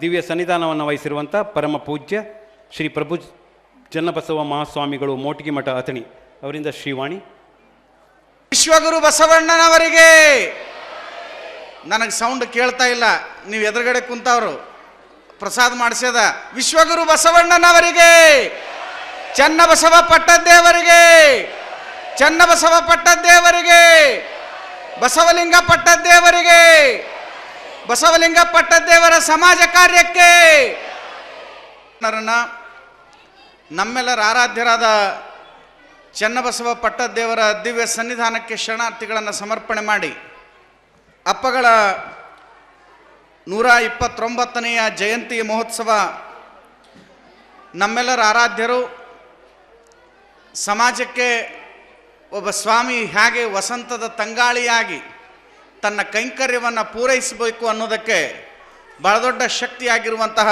ದಿವ್ಯ ಸನ್ನಿಧಾನವನ್ನು ವಹಿಸಿರುವಂಥ ಪರಮ ಪೂಜ್ಯ ಶ್ರೀ ಪ್ರಭು ಚನ್ನಬಸವ ಮಹಾಸ್ವಾಮಿಗಳು ಮೋಟಿಗೆ ಮಠ ಅಥಣಿ ಅವರಿಂದ ಶ್ರೀವಾಣಿ. ವಿಶ್ವಗುರು ಬಸವಣ್ಣನವರಿಗೆ ನನಗೆ ಸೌಂಡ್ ಕೇಳ್ತಾ ಇಲ್ಲ. ನೀವು ಎದುರುಗಡೆ ಕುಂತವರು, ಪ್ರಸಾದ ಮಾಡಿಸ್ಯದ, ವಿಶ್ವಗುರು ಬಸವಣ್ಣನವರಿಗೆ, ಚನ್ನಬಸವ ಪಟ್ಟದ್ದೇವರಿಗೆ ಚನ್ನಬಸವ ಪಟ್ಟದ್ದೇವರಿಗೆ, ಬಸವಲಿಂಗ ಪಟ್ಟದ್ದೇವರಿಗೆ ಬಸವಲಿಂಗ ಪಟ್ಟದೇವರ ಸಮಾಜ ಕಾರ್ಯಕ್ಕೆ ನಮ್ಮೆಲ್ಲರ ಆರಾಧ್ಯರಾದ ಚನ್ನಬಸವ ಪಟ್ಟದೇವರ ದಿವ್ಯ ಸನ್ನಿಧಾನಕ್ಕೆ ಶರಣಾರ್ಥಿಗಳನ್ನು ಸಮರ್ಪಣೆ ಮಾಡಿ. ಅಪ್ಪಗಳ ನೂರ ಇಪ್ಪತ್ತೊಂಬತ್ತನೆಯ ಜಯಂತಿ ಮಹೋತ್ಸವ ನಮ್ಮೆಲ್ಲರ ಆರಾಧ್ಯರು, ಸಮಾಜಕ್ಕೆ ಒಬ್ಬ ಸ್ವಾಮಿ ಹೇಗೆ ವಸಂತದ ತಂಗಾಳಿಯಾಗಿ ತನ್ನ ಕೈಂಕರ್ಯವನ್ನು ಪೂರೈಸಬೇಕು ಅನ್ನೋದಕ್ಕೆ ಬಹಳ ದೊಡ್ಡ ಶಕ್ತಿಯಾಗಿರುವಂತಹ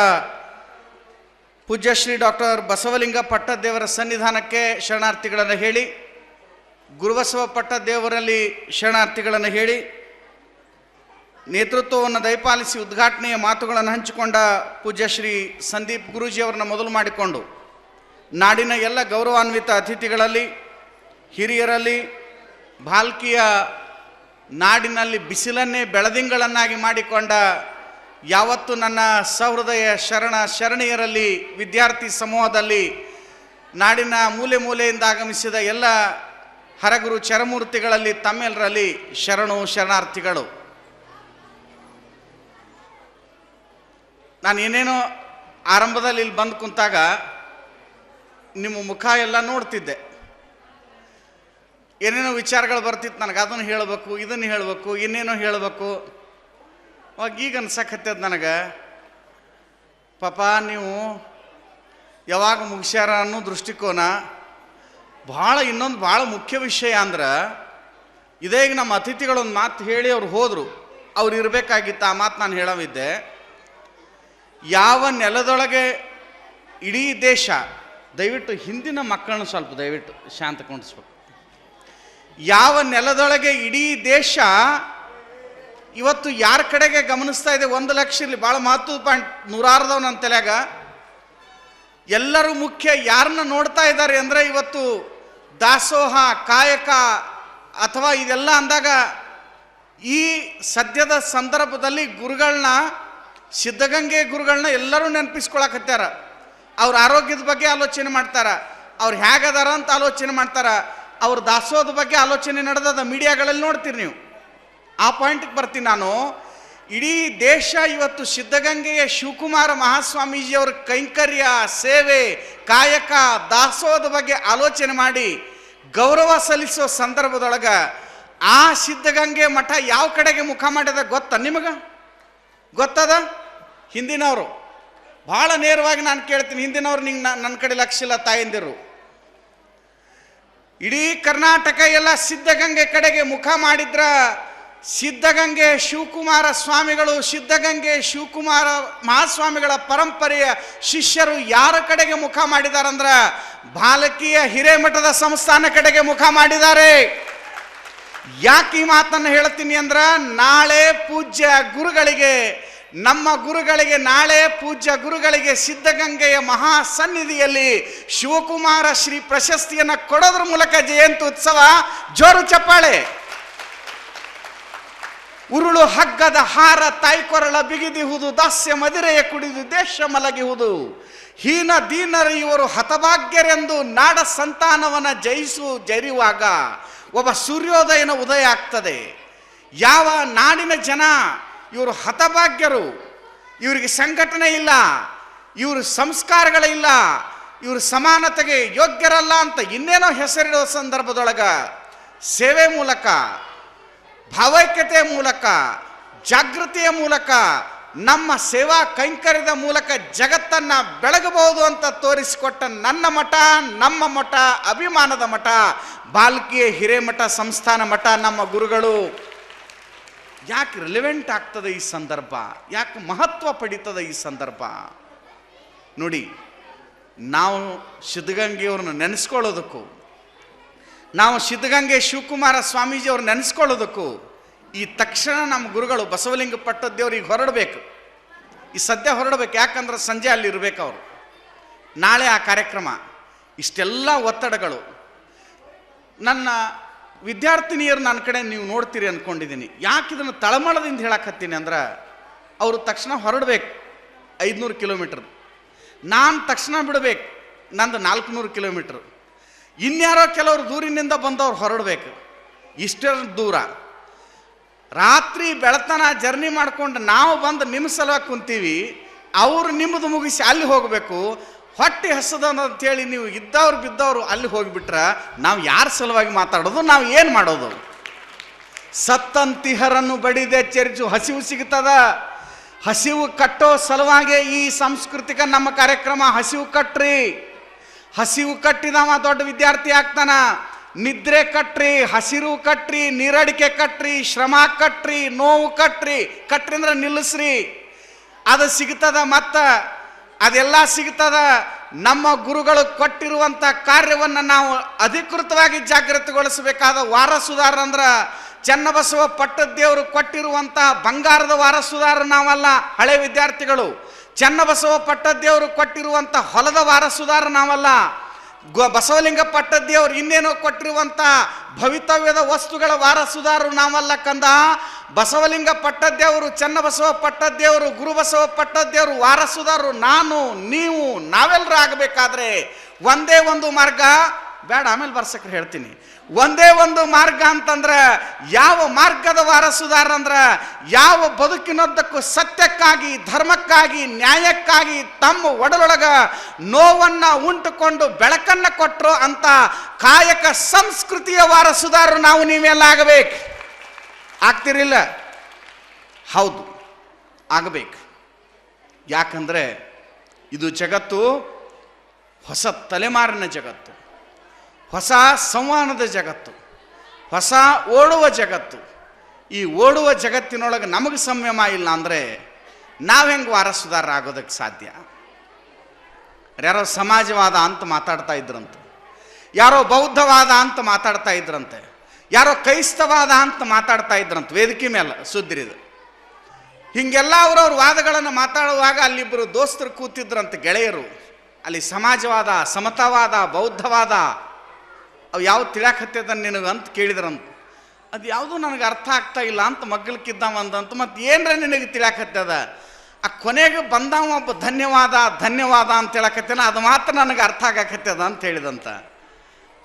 ಪೂಜ್ಯಶ್ರೀ ಡಾಕ್ಟರ್ ಬಸವಲಿಂಗ ಪಟ್ಟದೇವರ ಸನ್ನಿಧಾನಕ್ಕೆ ಶರಣಾರ್ಥಿಗಳನ್ನು ಹೇಳಿ, ಗುರುಬಸವ ಪಟ್ಟದೇವರಲ್ಲಿ ಶರಣಾರ್ಥಿಗಳನ್ನು ಹೇಳಿ, ನೇತೃತ್ವವನ್ನು ದಯಪಾಲಿಸಿ ಉದ್ಘಾಟನೆಯ ಮಾತುಗಳನ್ನು ಹಂಚಿಕೊಂಡ ಪೂಜ್ಯಶ್ರೀ ಸಂದೀಪ್ ಗುರೂಜಿಯವರನ್ನ ಮೊದಲು ಮಾಡಿಕೊಂಡು, ನಾಡಿನ ಎಲ್ಲ ಗೌರವಾನ್ವಿತ ಅತಿಥಿಗಳಲ್ಲಿ, ಹಿರಿಯರಲ್ಲಿ ಭಾಲ್ಕಿಯ ನಾಡಿನಲ್ಲಿ ಬಿಸಿಲನ್ನೇ ಬೆಳದಿಂಗಳನ್ನಾಗಿ ಮಾಡಿಕೊಂಡ ಯಾವತ್ತು ನನ್ನ ಸಹೃದಯ ಶರಣ ಶರಣೀಯರಲ್ಲಿ ವಿದ್ಯಾರ್ಥಿ ಸಮೂಹದಲ್ಲಿ ನಾಡಿನ ಮೂಲೆ ಮೂಲೆಯಿಂದ ಆಗಮಿಸಿದ ಎಲ್ಲ ಹರಗುರು ಚರಮೂರ್ತಿಗಳಲ್ಲಿ ತಮ್ಮೆಲ್ಲರಲ್ಲಿ ಶರಣು ಶರಣಾರ್ಥಿಗಳು. ನಾನು ಏನೇನೋ ಆರಂಭದಲ್ಲಿ ಇಲ್ಲಿ ಬಂದು ಕುಂತಾಗ ನಿಮ್ಮ ಮುಖ ಎಲ್ಲ ನೋಡ್ತಿದ್ದೆ. ಏನೇನೋ ವಿಚಾರಗಳು ಬರ್ತಿತ್ತು ನನಗೆ, ಅದನ್ನು ಹೇಳಬೇಕು, ಇದನ್ನು ಹೇಳಬೇಕು, ಇನ್ನೇನೋ ಹೇಳಬೇಕು. ಅವಾಗ ಈಗ ಅನ್ಸಕತ್ತದ ನನಗೆ, ಪಾಪ ನೀವು ಯಾವಾಗ ಮುಗಿಸ್ಯಾರ ಅನ್ನೋ ದೃಷ್ಟಿಕೋನ ಭಾಳ ಇನ್ನೊಂದು ಭಾಳ ಮುಖ್ಯ ವಿಷಯ ಅಂದ್ರೆ, ಇದೇ ಈಗ ನಮ್ಮ ಅತಿಥಿಗಳೊಂದು ಮಾತು ಹೇಳಿ ಅವ್ರು ಹೋದರು, ಅವ್ರು ಇರಬೇಕಾಗಿತ್ತು, ಆ ಮಾತು ನಾನು ಹೇಳವಿದ್ದೆ ಯಾವ ನೆಲದೊಳಗೆ ಇಡೀ ದೇಶ, ದಯವಿಟ್ಟು ಹಿಂದಿನ ಮಕ್ಕಳನ್ನ ಸ್ವಲ್ಪ ದಯವಿಟ್ಟು ಶಾಂತ ಯಾವ ನೆಲದೊಳಗೆ ಇಡೀ ದೇಶ ಇವತ್ತು ಯಾರ ಕಡೆಗೆ ಗಮನಿಸ್ತಾ ಇದೆ? ಒಂದು ಲಕ್ಷ ಇಲ್ಲಿ ಭಾಳ ಮಹತ್ವದ ಪಾಯಿಂಟ್. ನೂರಾರ್ದವ್ ನನ್ನ ತಲೆಯಾಗ. ಎಲ್ಲರೂ ಮುಖ್ಯ ಯಾರನ್ನ ನೋಡ್ತಾ ಇದ್ದಾರೆ ಅಂದರೆ ಇವತ್ತು ದಾಸೋಹ, ಕಾಯಕ ಅಥವಾ ಇದೆಲ್ಲ ಅಂದಾಗ ಈ ಸದ್ಯದ ಸಂದರ್ಭದಲ್ಲಿ ಗುರುಗಳನ್ನ ಸಿದ್ಧಗಂಗೆ ಗುರುಗಳನ್ನ ಎಲ್ಲರೂ ನೆನಪಿಸ್ಕೊಳಕತ್ಯಾರ. ಅವ್ರ ಆರೋಗ್ಯದ ಬಗ್ಗೆ ಆಲೋಚನೆ ಮಾಡ್ತಾರ. ಅವ್ರು ಹೇಗದಾರ ಅಂತ ಆಲೋಚನೆ ಮಾಡ್ತಾರ. ಅವ್ರ ದಾಸೋದ ಬಗ್ಗೆ ಆಲೋಚನೆ ನಡೆದದ ಮೀಡಿಯಾಗಳಲ್ಲಿ ನೋಡ್ತೀರಿ ನೀವು. ಆ ಪಾಯಿಂಟ್ಗೆ ಬರ್ತೀನಿ ನಾನು. ಇಡೀ ದೇಶ ಇವತ್ತು ಸಿದ್ಧಗಂಗೆಯ ಶಿವಕುಮಾರ ಮಹಾಸ್ವಾಮೀಜಿಯವರ ಕೈಂಕರ್ಯ, ಸೇವೆ, ಕಾಯಕ ದಾಸೋದ ಬಗ್ಗೆ ಆಲೋಚನೆ ಮಾಡಿ ಗೌರವ ಸಲ್ಲಿಸೋ ಸಂದರ್ಭದೊಳಗೆ ಆ ಸಿದ್ಧಗಂಗೆ ಮಠ ಯಾವ ಕಡೆಗೆ ಮುಖ ಮಾಡಿದ ಗೊತ್ತ ನಿಮಗೆ? ಗೊತ್ತದ? ಹಿಂದಿನವರು. ಭಾಳ ನೇರವಾಗಿ ನಾನು ಕೇಳ್ತೀನಿ. ಹಿಂದಿನವ್ರು ನಿಂಗೆ ನನ್ನ ಕಡೆ ಲಕ್ಷ ಇಲ್ಲ ತಾಯಂದಿರು. ಇಡೀ ಕರ್ನಾಟಕ ಎಲ್ಲ ಸಿದ್ಧಗಂಗೆ ಕಡೆಗೆ ಮುಖ ಮಾಡಿದ್ರ ಸಿದ್ಧಗಂಗೆ ಶಿವಕುಮಾರ ಸ್ವಾಮಿಗಳು, ಸಿದ್ಧಗಂಗೆ ಶಿವಕುಮಾರ ಮಹಾಸ್ವಾಮಿಗಳ ಪರಂಪರೆಯ ಶಿಷ್ಯರು ಯಾರ ಕಡೆಗೆ ಮುಖ ಮಾಡಿದಾರಂದ್ರ ಬಾಲಕಿಯ ಹಿರೇಮಠದ ಸಂಸ್ಥಾನ ಕಡೆಗೆ ಮುಖ ಮಾಡಿದ್ದಾರೆ ಯಾಕೆ ಈ ಮಾತನ್ನು ಹೇಳ್ತೀನಿ ಅಂದ್ರ ನಾಳೆ ಪೂಜ್ಯ ಗುರುಗಳಿಗೆ ನಮ್ಮ ಗುರುಗಳಿಗೆ ನಾಳೆ ಪೂಜ್ಯ ಗುರುಗಳಿಗೆ ಸಿದ್ಧಗಂಗೆಯ ಮಹಾ ಸನ್ನಿಧಿಯಲ್ಲಿ ಶಿವಕುಮಾರ ಶ್ರೀ ಪ್ರಶಸ್ತಿಯನ್ನು ಕೊಡೋದ್ರ ಮೂಲಕ ಜಯಂತಿ ಉತ್ಸವ ಜೋರು ಚಪ್ಪಾಳೆ. ಉರುಳು ಹಗ್ಗದ ಹಾರ ತಾಯ್ಕೊರಳ ಬಿಗಿದಿಹುದು, ದಾಸ್ಯ ಮದಿರೆಯ ಕುಡಿದು ದೇಶ ಮಲಗಿಹುದು. ಹೀನ ದೀನರ ಇವರು ಹತಭಾಗ್ಯರೆಂದು ನಾಡ ಸಂತಾನವನ್ನು ಜಯಿಸು ಜರಿಯುವಾಗ ಒಬ್ಬ ಸೂರ್ಯೋದಯನ ಉದಯ ಆಗ್ತದೆ. ಯಾವ ನಾಡಿನ ಜನ ಇವರು ಹತಭಾಗ್ಯರು. ಇವರಿಗೆ ಸಂಘಟನೆ ಇಲ್ಲ. ಇವರು ಸಂಸ್ಕಾರಗಳಿಲ್ಲ ಇವರು ಸಮಾನತೆಗೆ ಯೋಗ್ಯರಲ್ಲ ಅಂತ ಇನ್ನೇನೋ ಹೆಸರಿಡುವ ಸಂದರ್ಭದೊಳಗ ಸೇವೆ ಮೂಲಕ ಭಾವೈಕ್ಯತೆಯ ಮೂಲಕ, ಜಾಗೃತಿಯ ಮೂಲಕ, ನಮ್ಮ ಸೇವಾ ಕೈಂಕರ್ಯದ ಮೂಲಕ ಜಗತ್ತನ್ನ ಬೆಳಗಬಹುದು ಅಂತ ತೋರಿಸಿಕೊಟ್ಟ ನನ್ನ ಮಠ, ನಮ್ಮ ಮಠ, ಅಭಿಮಾನದ ಮಠ, ಬಾಲ್ಕಿಯ ಹಿರೇಮಠ ಸಂಸ್ಥಾನ ಮಠ, ನಮ್ಮ ಗುರುಗಳು. ಯಾಕೆ ರಿಲೆವೆಂಟ್ ಆಗ್ತದೆ ಈ ಸಂದರ್ಭ? ಯಾಕೆ ಮಹತ್ವ ಪಡೀತದೆ ಈ ಸಂದರ್ಭ? ನೋಡಿ, ನಾವು ಸಿದ್ಧಗಂಗೆಯವ್ರನ್ನ ನೆನೆಸ್ಕೊಳ್ಳೋದಕ್ಕೂ, ನಾವು ಸಿದ್ಧಗಂಗೆ ಶಿವಕುಮಾರ ಸ್ವಾಮೀಜಿ ಅವ್ರು ನೆನೆಸ್ಕೊಳ್ಳೋದಕ್ಕೂ, ಈ ತಕ್ಷಣ ನಮ್ಮ ಗುರುಗಳು ಬಸವಲಿಂಗ ಪಟ್ಟದ್ದೇವ್ರಿಗೆ ಹೊರಡಬೇಕು. ಈ ಸದ್ಯ ಹೊರಡಬೇಕು. ಯಾಕಂದ್ರೆ ಸಂಜೆ ಅಲ್ಲಿ ಇರ್ಬೇಕು ಅವರು ನಾಳೆ ಆ ಕಾರ್ಯಕ್ರಮ. ಇಷ್ಟೆಲ್ಲ ಒತ್ತಡಗಳು. ನನ್ನ ವಿದ್ಯಾರ್ಥಿನಿಯರು ನನ್ನ ಕಡೆ ನೀವು ನೋಡ್ತೀರಿ ಅಂದ್ಕೊಂಡಿದ್ದೀನಿ ಯಾಕೆ ಇದನ್ನು ತಳಮಳದಿಂದ ಹೇಳಕತ್ತೀನಿ ಅಂದ್ರೆ, ಅವರು ತಕ್ಷಣ ಹೊರಡ್ಬೇಕು ಐದುನೂರು ಕಿಲೋಮೀಟ್ರ್. ನಾನು ತಕ್ಷಣ ಬಿಡಬೇಕು ನಂದು ನಾಲ್ಕುನೂರು ಕಿಲೋಮೀಟ್ರ್. ಇನ್ಯಾರೋ ಕೆಲವರು ದೂರಿನಿಂದ ಬಂದವ್ರು ಹೊರಡಬೇಕು. ಇಷ್ಟರ ದೂರ. ರಾತ್ರಿ ಬೆಳತನ ಜರ್ನಿ ಮಾಡ್ಕೊಂಡು ನಾವು ಬಂದು ನಿಮ್ಮ ಸಲುವಾಗಿ ಕುಂತೀವಿ, ಅವರು ನಿಮ್ಮದು ಮುಗಿಸಿ ಅಲ್ಲಿ ಹೋಗಬೇಕು ಹೊಟ್ಟೆ ಹಸದ ಅಂತೇಳಿ ನೀವು ಇದ್ದವ್ರು ಬಿದ್ದವರು ಅಲ್ಲಿ ಹೋಗಿಬಿಟ್ರೆ ನಾವು ಯಾರ ಸಲುವಾಗಿ ಮಾತಾಡೋದು, ನಾವು ಏನು ಮಾಡೋದು? ಸತ್ತಂತಿಹರನ್ನು ಬಡಿದೆ ಚರ್ಚು ಹಸಿವು ಸಿಗ್ತದ. ಹಸಿವು ಕಟ್ಟೋ ಸಲುವಾಗೆ ಈ ಸಾಂಸ್ಕೃತಿಕ ನಮ್ಮ ಕಾರ್ಯಕ್ರಮ ಹಸಿವು ಕಟ್ರಿ. ಹಸಿವು ಕಟ್ಟಿದವ ದೊಡ್ಡ ವಿದ್ಯಾರ್ಥಿ ಆಗ್ತಾನ. ನಿದ್ರೆ ಕಟ್ರಿ, ಹಸಿರು ಕಟ್ರಿ, ನೀರಡಿಕೆ ಕಟ್ರಿ, ಶ್ರಮ ಕಟ್ರಿ, ನೋವು ಕಟ್ರಿ. ಕಟ್ರಿ ಅಂದ್ರೆ ನಿಲ್ಲಿಸ್ರಿ. ಅದು ಸಿಗ್ತದ ಮತ್ತ ಅದೆಲ್ಲ ಸಿಗ್ತದ? ನಮ್ಮ ಗುರುಗಳು ಕೊಟ್ಟಿರುವಂಥ ಕಾರ್ಯವನ್ನು ನಾವು ಅಧಿಕೃತವಾಗಿ ಜಾಗೃತಿಗೊಳಿಸಬೇಕಾದ ವಾರಸುದಾರ ಅಂದ್ರೆ ಚನ್ನಬಸವ ಪಟ್ಟದ್ದೇವರು ಕೊಟ್ಟಿರುವಂಥ ಬಂಗಾರದ ವಾರಸುದಾರ ನಾವಲ್ಲ ಹಳೆ ವಿದ್ಯಾರ್ಥಿಗಳು. ಚನ್ನಬಸವ ಪಟ್ಟದ್ದೇವರು ಕೊಟ್ಟಿರುವಂಥ ಹೊಲದ ವಾರಸುದಾರ ನಾವಲ್ಲ. ಗ ಬಸವಲಿಂಗ ಪಟ್ಟದ್ದೇವರು ಇನ್ನೇನೋ ಕೊಟ್ಟಿರುವಂಥ ಭವಿತವ್ಯದ ವಸ್ತುಗಳ ವಾರಸುದಾರರು ನಾವಲ್ಲ ಕಂದ. ಬಸವಲಿಂಗ ಪಟ್ಟದ್ದೇವರು, ಚನ್ನಬಸವ ಪಟ್ಟದ್ದೇವರು, ಗುರುಬಸವ ಪಟ್ಟದ್ದೇವರು, ವಾರಸುದಾರರು, ನಾನು, ನೀವು ನಾವೆಲ್ಲರೂ ಆಗಬೇಕಾದ್ರೆ ಒಂದೇ ಒಂದು ಮಾರ್ಗ. ಬೇಡ, ಆಮೇಲೆ ಬರ್ಸಕ್ರೆ ಹೇಳ್ತೀನಿ. ಒಂದೇ ಒಂದು ಮಾರ್ಗ ಅಂತಂದ್ರೆ ಯಾವ ಮಾರ್ಗದ ವಾರಸುದಾರ ಅಂದ್ರೆ ಯಾವ ಬದುಕಿನದ್ದಕ್ಕೂ ಸತ್ಯಕ್ಕಾಗಿ, ಧರ್ಮಕ್ಕಾಗಿ, ನ್ಯಾಯಕ್ಕಾಗಿ ತಮ್ಮ ಒಡಲೊಳಗ ನೋವನ್ನ ಉಂಟುಕೊಂಡು ಬೆಳಕನ್ನ ಕೊಟ್ಟರು ಅಂತ ಕಾಯಕ ಸಂಸ್ಕೃತಿಯ ವಾರಸುದಾರರು ನಾವು ನೀವೆಲ್ಲ ಆಗಬೇಕು. ಆಗ್ತಿರಿಲ್ಲ ಹೌದು, ಆಗಬೇಕು. ಯಾಕಂದರೆ ಇದು ಜಗತ್ತು ಹೊಸ ತಲೆಮಾರಿನ ಜಗತ್ತು, ಹೊಸ ಸಂವಹನದ ಜಗತ್ತು, ಹೊಸ ಓಡುವ ಜಗತ್ತು. ಈ ಓಡುವ ಜಗತ್ತಿನೊಳಗೆ ನಮಗೆ ಸಂಯಮ ಇಲ್ಲ ಅಂದರೆ ನಾವು ಹೆಂಗೆ ವಾರಸುದಾರ ಆಗೋದಕ್ಕೆ ಸಾಧ್ಯ? ಯಾರೋ ಸಮಾಜವಾದ ಅಂತ ಮಾತಾಡ್ತಾ ಇದ್ರಂತೆ. ಯಾರೋ ಬೌದ್ಧವಾದ ಅಂತ ಮಾತಾಡ್ತಾ ಇದ್ರಂತೆ. ಯಾರೋ ಕ್ರೈಸ್ತವಾದ ಅಂತ ಮಾತಾಡ್ತಾ ಇದ್ರಂತ, ವೇದಿಕೆ ಮೇಲೆ, ಸುದ್ದಿರಿದು. ಹಿಂಗೆಲ್ಲ ಅವ್ರವ್ರ ವಾದಗಳನ್ನು ಮಾತಾಡುವಾಗ ಅಲ್ಲಿಬ್ಬರು ದೋಸ್ತರು ಕೂತಿದ್ರಂತ ಗೆಳೆಯರು. ಅಲ್ಲಿ ಸಮಾಜವಾದ, ಸಮತಾವಾದ, ಬೌದ್ಧವಾದ, ಅವು ಯಾವ ತಿಳಾಕತ್ತದ ಅಂತ ಕೇಳಿದ್ರಂತ. ಅದು ಯಾವುದೂ ನನಗೆ ಅರ್ಥ ಆಗ್ತಾ ಇಲ್ಲ ಅಂತ ಮಗ್ಗಲ್ಕಿದ್ದಾವ ಅಂದಂತ ಮತ್ತು ಏನರ ನಿನಗೆ ತಿಳಾಕತ್ತದ ಆ ಕೊನೆಗೆ ಬಂದವ ಒಬ್ಬ ಧನ್ಯವಾದ ಧನ್ಯವಾದ ಅಂತ ಹೇಳಕತ್ತೇನ ಅದು ಮಾತ್ರ ನನಗೆ ಅರ್ಥ ಆಗಕತ್ತದ ಅಂತ ಹೇಳಿದಂತ.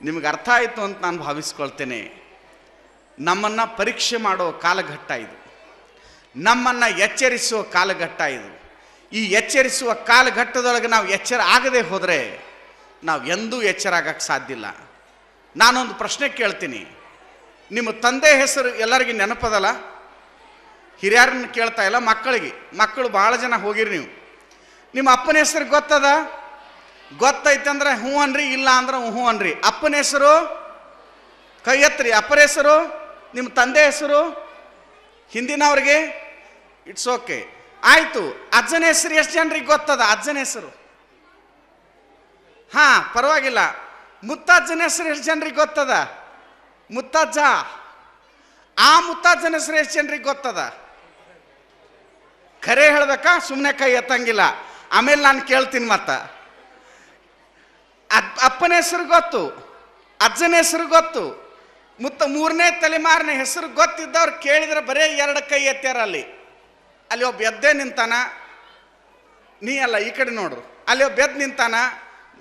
ನಿಮಗೆ ಅರ್ಥ ಆಯಿತು ಅಂತ ನಾನು ಭಾವಿಸ್ಕೊಳ್ತೇನೆ. ನಮ್ಮನ್ನು ಪರೀಕ್ಷೆ ಮಾಡೋ ಕಾಲಘಟ್ಟ ಇದು. ನಮ್ಮನ್ನು ಎಚ್ಚರಿಸುವ ಕಾಲಘಟ್ಟ ಇದು. ಈ ಎಚ್ಚರಿಸುವ ಕಾಲಘಟ್ಟದೊಳಗೆ ನಾವು ಎಚ್ಚರ ಆಗದೆ ಹೋದರೆ ನಾವು ಎಂದೂ ಎಚ್ಚರ ಆಗಕ್ಕೆ ಸಾಧ್ಯ ಇಲ್ಲ. ನಾನೊಂದು ಪ್ರಶ್ನೆ ಕೇಳ್ತೀನಿ. ನಿಮ್ಮ ತಂದೆ ಹೆಸರು ಎಲ್ಲರಿಗೂ ನೆನಪದಲ್ಲ? ಹಿರಿಯರನ್ನ ಕೇಳ್ತಾ ಇಲ್ಲ, ಮಕ್ಕಳಿಗೆ. ಮಕ್ಕಳು ಭಾಳ ಜನ ಹೋಗಿರಿ ನೀವು. ನಿಮ್ಮ ಅಪ್ಪನ ಹೆಸರು ಗೊತ್ತದ? ಗೊತ್ತೈತಂದ್ರೆ ಹ್ಞೂ ಅನ್ರಿ ಇಲ್ಲ ಅಂದ್ರೆ ಹ್ಞೂ ಅನ್ರಿ ಅಪ್ಪನ ಹೆಸರು? ಕೈ ಎತ್ತರಿ ಅಪ್ಪನ ಹೆಸರು? ನಿಮ್ಮ ತಂದೆ ಹೆಸರು? ಹಿಂದಿನವ್ರಿಗೆ? ಇಟ್ಸ್ ಓಕೆ ಆಯಿತು, ಅಜ್ಜನ ಹೆಸರು ಎಷ್ಟು ಜನರಿಗೆ ಗೊತ್ತದ? ಅಜ್ಜನ ಹೆಸರು. ಹಾಂ, ಪರವಾಗಿಲ್ಲ. ಮುತ್ತಜ್ಜನ ಹೆಸರು ಎಷ್ಟು ಜನರಿಗೆ ಗೊತ್ತದ? ಮುತ್ತಜ್ಜ. ಆ ಮುತ್ತಜ್ಜನ ಹೆಸರು ಎಷ್ಟು ಜನರಿಗೆ ಗೊತ್ತದ? ಖರೆ ಹೇಳ್ಬೇಕಾ? ಸುಮ್ಮನೆ ಕೈ ಎತ್ತಂಗಿಲ್ಲ. ಆಮೇಲೆ ನಾನು ಕೇಳ್ತೀನಿ ಮತ್ತ. ಅಪ್ಪನ ಹೆಸರು ಗೊತ್ತು. ಅಜ್ಜನ ಹೆಸರು ಗೊತ್ತು. ಮುತ್ತ ಮೂರನೇ ತಲೆಮಾರಿನ ಹೆಸರು ಗೊತ್ತಿದ್ದವ್ರು ಕೇಳಿದ್ರೆ ಬರೇ ಎರಡು ಕೈ ಎತ್ತಾರ ಅಲ್ಲಿ. ಅಲ್ಲಿ ಒಬ್ಬ ಎದ್ದೇ ನಿಂತಾನ. ನೀ ಅಲ್ಲ, ಈ ಕಡೆ ನೋಡ್ರು ಅಲ್ಲಿ ಒಬ್ಬ ಎದ್ದು ನಿಂತಾನ.